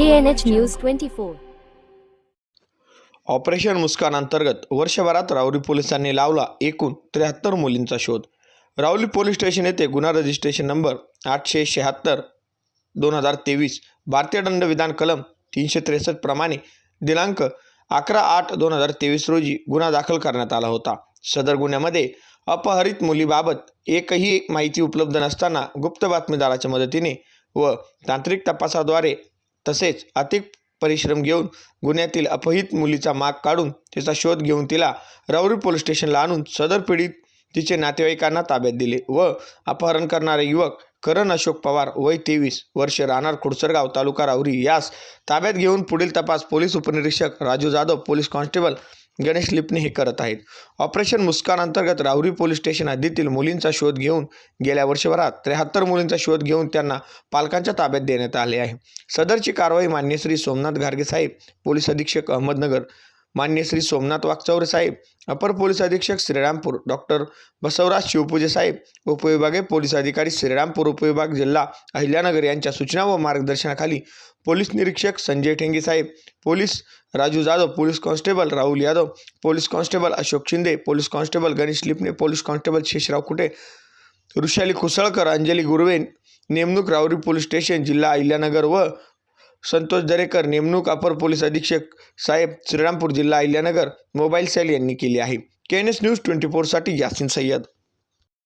KNH News 24. Operation मुस्कान अंतर्गत वर्षभरात राऊरी पोलिसांनी लावला एकूण त्र्याहत्तर मुलींचा शोध राऊली पोलीस स्टेशन येथे गुन्हा रजिस्ट्रेशन नंबर आठशे शहात्तर दोन हजार तेवीस भारतीय दंडविधान कलम तीनशे त्रेसष्ट प्रमाणे दिनांक अकरा आठ दोन हजार तेवीस रोजी गुन्हा दाखल करण्यात आला होता सदर गुन्ह्यामध्ये अपहरित मुलीबाबत एकही माहिती उपलब्ध नसताना गुप्त बातमीदाराच्या मदतीने व तांत्रिक तपासाद्वारे तसेच अधिक परिश्रम घेऊन गुन्ह्यातील अपहित मुलीचा माग काढून तिचा शोध घेऊन तिला राऊरी पोलीस स्टेशनला आणून सदर पीडित तिचे नातेवाईकांना ताब्यात दिले व अपहरण करणारे युवक करण अशोक पवार वय तेवीस वर्ष राहणार खुडसरगाव तालुका राहुरी. यास ताब्यात घेऊन पुढील तपास पोलीस उपनिरीक्षक राजू जाधव पोलीस कॉन्स्टेबल गणेश लिपणे हे करत आहेत. ऑपरेशन मुस्कान अंतर्गत राहुरी पोलीस स्टेशन हद्दीतील मुलींचा शोध घेऊन गेल्या वर्षभरात त्र्याहत्तर मुलींचा शोध घेऊन त्यांना पालकांच्या ताब्यात देण्यात आले आहे. सदरची कारवाई मान्य श्री सोमनाथ गार्गे साहेब पोलीस अधीक्षक अहमदनगर मान्य श्री सोमनाथ वागचौरे साहेब अपर पोलीस अधीक्षक श्रीरामपूर डॉक्टर बसवराज शिवपूजे साहेब उपविभागीय पोलीस अधिकारी श्रीरामपूर उपविभाग जिल्हा अहिल्यानगर यांच्या सूचना व मार्गदर्शनाखाली पोलीस निरीक्षक संजय ठेंगे साहेब police Raju Jadhav police constable Rahul Yadav police constable Ashok Shinde police constable Ganesh Lipne police constable Sheshrao Kute Rushali Kusalkar Anjali Gurve नेमणूक राऊरी पोलीस स्टेशन जिल्हा अहिल्यानगर व संतोष दरेकर नेमणूक अपर पोलीस अधीक्षक साहेब श्रीरामपूर जिल्हा अहिल्यानगर मोबाईल सेल यांनी केली आहे. K N S news twenty फोरसाठी Yasin Syed.